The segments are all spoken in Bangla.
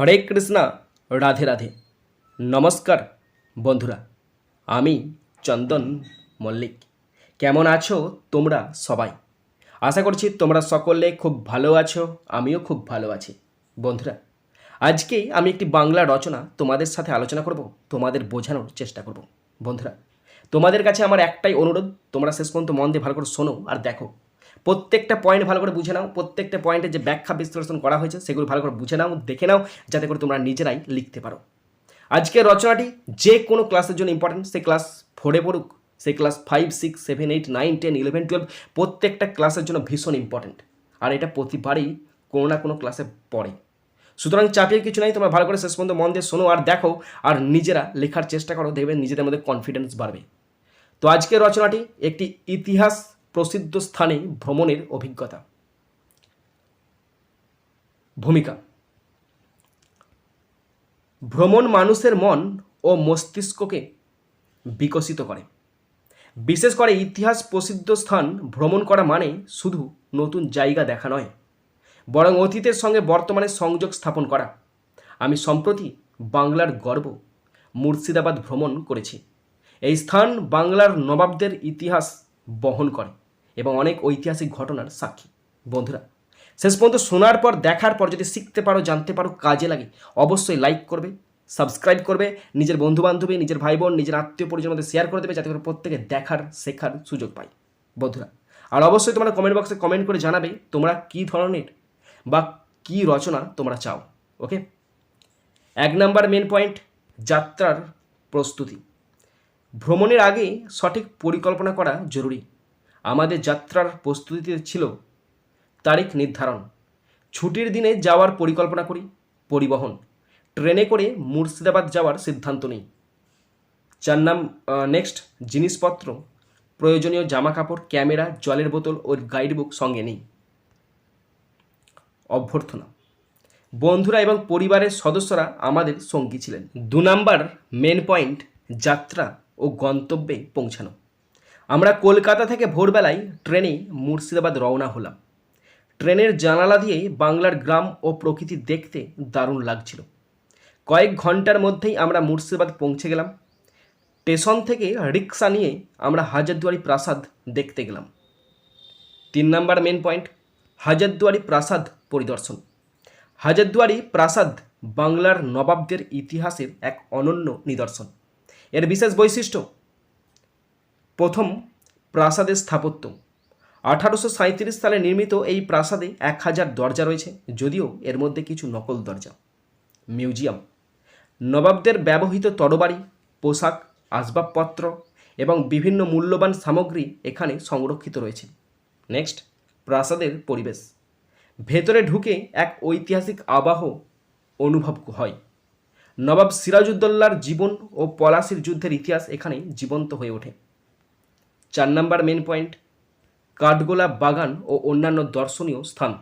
হরে কৃষ্ণা, রাধে রাধে। নমস্কার বন্ধুরা, আমি চন্দন মল্লিক। কেমন আছো তোমরা সবাই? আশা করছি তোমরা সকলে খুব ভালো আছো, আমিও খুব ভালো আছি। বন্ধুরা, আজকে আমি একটি বাংলা রচনা তোমাদের সাথে আলোচনা করব, তোমাদের বোঝানোর চেষ্টা করব। বন্ধুরা, তোমাদের কাছে আমার একটাই অনুরোধ, তোমরা শেষ পর্যন্ত মন দিয়ে ভালো করে শোনো আর দেখো। প্রত্যেকটা পয়েন্ট ভালো করে বুঝে নাও, প্রত্যেকটা পয়েন্টে যে ব্যাখ্যা বিশ্লেষণ করা হয়েছে, সেগুলো ভালো করে বুঝে নাও, দেখে নাও, যাতে করে তোমরা নিজেরাই লিখতে পারো। আজকের রচনাটি যে কোনো ক্লাসের জন্য ইম্পর্টেন্ট সে ক্লাস ফোরে পড়ুক সে class five six seven eight nine ten eleven twelve প্রত্যেকটা ক্লাসের জন্য ভীষণ ইম্পর্টেন্ট আর এটা প্রতিবারই কোনো না কোনো ক্লাসে পড়ে। সুতরাং চাপের কিছু নাই, তোমরা ভালো করে শেষ পর্যন্ত মন দিয়ে শোনো আর দেখো, আর নিজেরা লেখার চেষ্টা করো, দেখবে নিজেদের মধ্যে কনফিডেন্স বাড়বে। তো আজকের রচনাটি একটি ইতিহাস প্রসিদ্ধ স্থানে ভ্রমণের অভিজ্ঞতা। ভূমিকা। ভ্রমণ মানুষের মন ও মস্তিষ্ককে বিকশিত করে। বিশেষ করে ইতিহাস প্রসিদ্ধ স্থান ভ্রমণ করা মানে শুধু নতুন জায়গা দেখা নয়, বরং অতীতের সঙ্গে বর্তমানে সংযোগ স্থাপন করা। আমি সম্প্রতি বাংলার গর্ব, মুর্শিদাবাদ ভ্রমণ করেছি। এই স্থান বাংলার নবাবদের ইতিহাস বহন করে। এবং অনেক ঐতিহাসিক ঘটনার সাক্ষী। বন্ধুরা, শেষ পর্যন্ত শোনার পর, দেখার পর যদি শিখতে পারো, জানতে পারো, কাজে লাগে, অবশ্যই লাইক করবে সাবস্ক্রাইব করবে, নিজের বন্ধুবান্ধবী, নিজের ভাই বোন নিজের আত্মীয় পরিজনের মধ্যে শেয়ার করে দেবে, যাতে করে প্রত্যেকে দেখার, শেখার সুযোগ পায়। বন্ধুরা, আর অবশ্যই তোমরা কমেন্ট বক্সে কমেন্ট করে জানাবে, তোমরা কী ধরনের বা কী রচনা তোমরা চাও ওকে এক নাম্বার মেন পয়েন্ট যাত্রার প্রস্তুতি। ভ্রমণের আগে সঠিক পরিকল্পনা করা জরুরি। আমাদের যাত্রার প্রস্তুতিতে ছিল তারিখ নির্ধারণ। ছুটির দিনে যাওয়ার পরিকল্পনা করি, পরিবহন। ট্রেনে করে মুর্শিদাবাদ যাওয়ার সিদ্ধান্ত নিই। চার নাম নেক্সট জিনিসপত্র, প্রয়োজনীয় জামা কাপড় ক্যামেরা, জলের বোতল ও গাইড বুক সঙ্গে নেই। অভ্যর্থনা। বন্ধুরা এবং পরিবারের সদস্যরা আমাদের সঙ্গী ছিলেন। দু নাম্বার মেন পয়েন্ট যাত্রা ও গন্তব্যে পৌঁছানো। আমরা কলকাতা থেকে ভোরবেলায় ট্রেনে মুর্শিদাবাদ রওনা হলাম। ট্রেনের জানালা দিয়ে বাংলার গ্রাম ও প্রকৃতি দেখতে দারুণ লাগছিল। কয়েক ঘণ্টার মধ্যেই আমরা মুর্শিদাবাদ পৌঁছে গেলাম। স্টেশন থেকে রিক্সা নিয়ে আমরা হাজারদুয়ারি প্রাসাদ দেখতে গেলাম। তিন নাম্বার মেন পয়েন্ট, হাজারদুয়ারি প্রাসাদ পরিদর্শন। হাজারদুয়ারি প্রাসাদ বাংলার নবাবদের ইতিহাসের এক অনন্য নিদর্শন। এর বিশেষ বৈশিষ্ট্য প্রথম প্রাসাদের স্থাপত্য। আঠারোশো সালে নির্মিত এই প্রাসাদে এক হাজার দরজা রয়েছে, যদিও এর মধ্যে কিছু নকল দরজা। মিউজিয়াম। নবাবদের ব্যবহৃত তরবারি, পোশাক, আসবাবপত্র এবং বিভিন্ন মূল্যবান সামগ্রী এখানে সংরক্ষিত রয়েছে। নেক্সট, প্রাসাদের পরিবেশ। ভেতরে ঢুকে এক ঐতিহাসিক আবাহ অনুভব হয়। নবাব সিরাজউদ্দৌলার জীবন ও পলাশির যুদ্ধের ইতিহাস এখানে জীবন্ত হয়ে ওঠে। চার নাম্বার মেন পয়েন্ট কাঠগোলা বাগান ও অন্যান্য দর্শনীয় স্থান।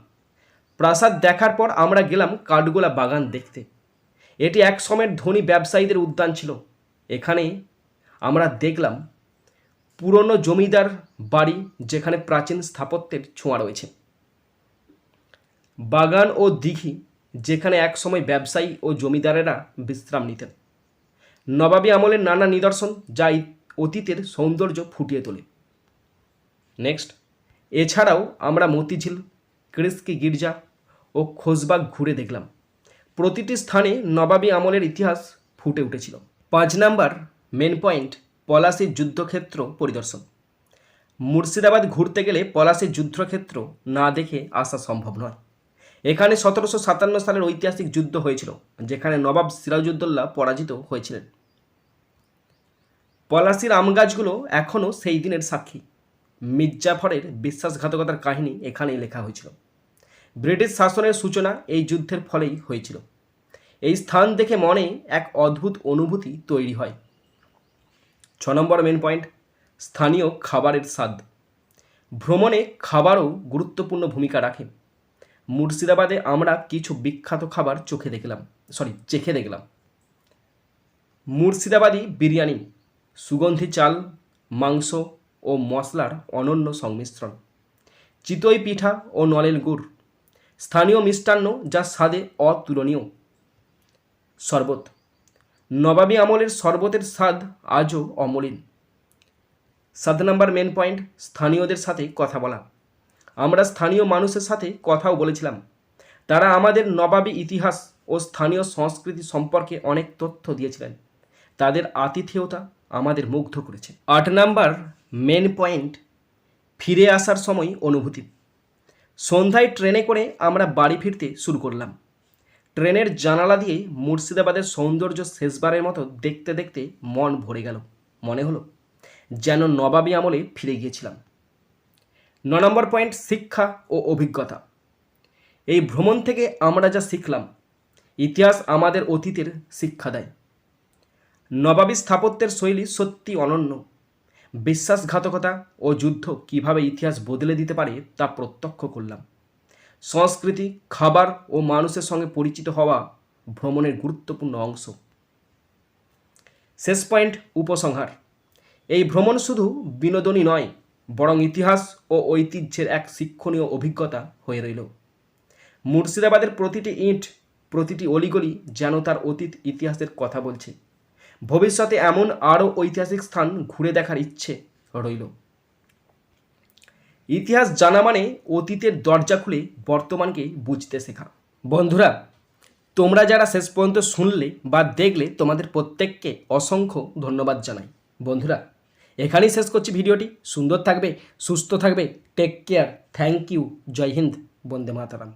প্রাসাদ দেখার পর আমরা গেলাম কাঠগোলা বাগান দেখতে। এটি এক সময়ের ধনী ব্যবসায়ীদের উদ্যান ছিল। এখানে আমরা দেখলাম পুরনো জমিদার বাড়ি যেখানে প্রাচীন স্থাপত্যের ছোঁয়া রয়েছে। বাগান ও দিঘি যেখানে একসময় ব্যবসায়ী ও জমিদারেরা বিশ্রাম নিতেন। নবাবী আমলের নানা নিদর্শন যা অতীতের সৌন্দর্য ফুটিয়ে তোলে। নেক্সট এছাড়াও আমরা মতিঝিল ক্রিস্কি গির্জা ও খোসবাগ ঘুরে দেখলাম। প্রতিটি স্থানে নবাবী আমলের ইতিহাস ফুটে উঠেছিল। পাঁচ নাম্বার মেন পয়েন্ট পলাশির যুদ্ধক্ষেত্র পরিদর্শন। মুর্শিদাবাদ ঘুরতে গেলে পলাশির যুদ্ধক্ষেত্র না দেখে আসা সম্ভব নয়। এখানে সতেরোশো সাতান্ন সালের ঐতিহাসিক যুদ্ধ হয়েছিল, যেখানে নবাব সিরাজউদ্দৌলা পরাজিত হয়েছিলেন। পলাশির আম গাছগুলো এখনও সেই দিনের সাক্ষী। মির্জাফরের বিশ্বাসঘাতকতার কাহিনী এখানেই লেখা হয়েছিল। ব্রিটিশ শাসনের সূচনা এই যুদ্ধের ফলেই হয়েছিল। এই স্থান দেখে মনে এক অদ্ভুত অনুভূতি তৈরি হয়। ছ নম্বর মেন পয়েন্ট স্থানীয় খাবারের স্বাদ। ভ্রমণে খাবারও গুরুত্বপূর্ণ ভূমিকা রাখে। মুর্শিদাবাদে আমরা কিছু বিখ্যাত খাবার চোখে দেখলাম সরি চেখে দেখলাম। মুর্শিদাবাদি বিরিয়ানি। সুগন্ধি চাল, মাংস ও মশলার অনন্য সংমিশ্রণ। চিতই পিঠা ও নলেল গুড়। স্থানীয় মিষ্টান্ন যা স্বাদে অতুলনীয়। শরবত। নবাবী আমলের শরবতের স্বাদ আজও অমলিন। সাত নাম্বার মেন পয়েন্ট স্থানীয়দের সাথে কথা বলা। আমরা স্থানীয় মানুষের সাথে কথাও বলেছিলাম। তারা আমাদের নবাবী ইতিহাস ও স্থানীয় সংস্কৃতি সম্পর্কে অনেক তথ্য দিয়েছিলেন। তাদের আতিথেয়তা আমাদের মুগ্ধ করেছে। আট নাম্বার মেন পয়েন্ট ফিরে আসার সময় অনুভূতি। সন্ধ্যায় ট্রেনে করে আমরা বাড়ি ফিরতে শুরু করলাম। ট্রেনের জানালা দিয়ে মুর্শিদাবাদের সৌন্দর্য শেষবারের মতো দেখতে দেখতে মন ভরে গেল। মনে হলো যেন নবাবী আমলে ফিরে গিয়েছিলাম। ন নম্বর পয়েন্ট শিক্ষা ও অভিজ্ঞতা। এই ভ্রমণ থেকে আমরা যা শিখলাম, ইতিহাস আমাদের অতীতের শিক্ষা দেয়। নবাবী স্থাপত্যের শৈলী সত্যি অনন্য। বিশ্বাসঘাতকতা ও যুদ্ধ কীভাবে ইতিহাস বদলে দিতে পারে তা প্রত্যক্ষ করলাম। সংস্কৃতি, খাবার ও মানুষের সঙ্গে পরিচিত হওয়া ভ্রমণের গুরুত্বপূর্ণ অংশ। শেষ পয়েন্ট, উপসংহার। এই ভ্রমণ শুধু বিনোদনই নয়, বরং ইতিহাস ও ঐতিহ্যের এক শিক্ষণীয় অভিজ্ঞতা হয়ে রইল। মুর্শিদাবাদের প্রতিটি ইঁট, প্রতিটি অলিগলি যেন তার অতীত ইতিহাসের কথা বলছে। ভবিষ্যতে এমন আরও ঐতিহাসিক স্থান ঘুরে দেখার ইচ্ছে রইল। ইতিহাস জানা মানে অতীতের দরজা খুলে বর্তমানকে বুঝতে শেখা। বন্ধুরা, তোমরা যারা শেষ পর্যন্ত শুনলে বা দেখলে, তোমাদের প্রত্যেককে অসংখ্য ধন্যবাদ জানাই। বন্ধুরা, এখানেই শেষ করছি ভিডিওটি। সুন্দর থাকবে, সুস্থ থাকবে। টেক কেয়ার থ্যাংক ইউ জয় হিন্দ। বন্দে মাতারাম।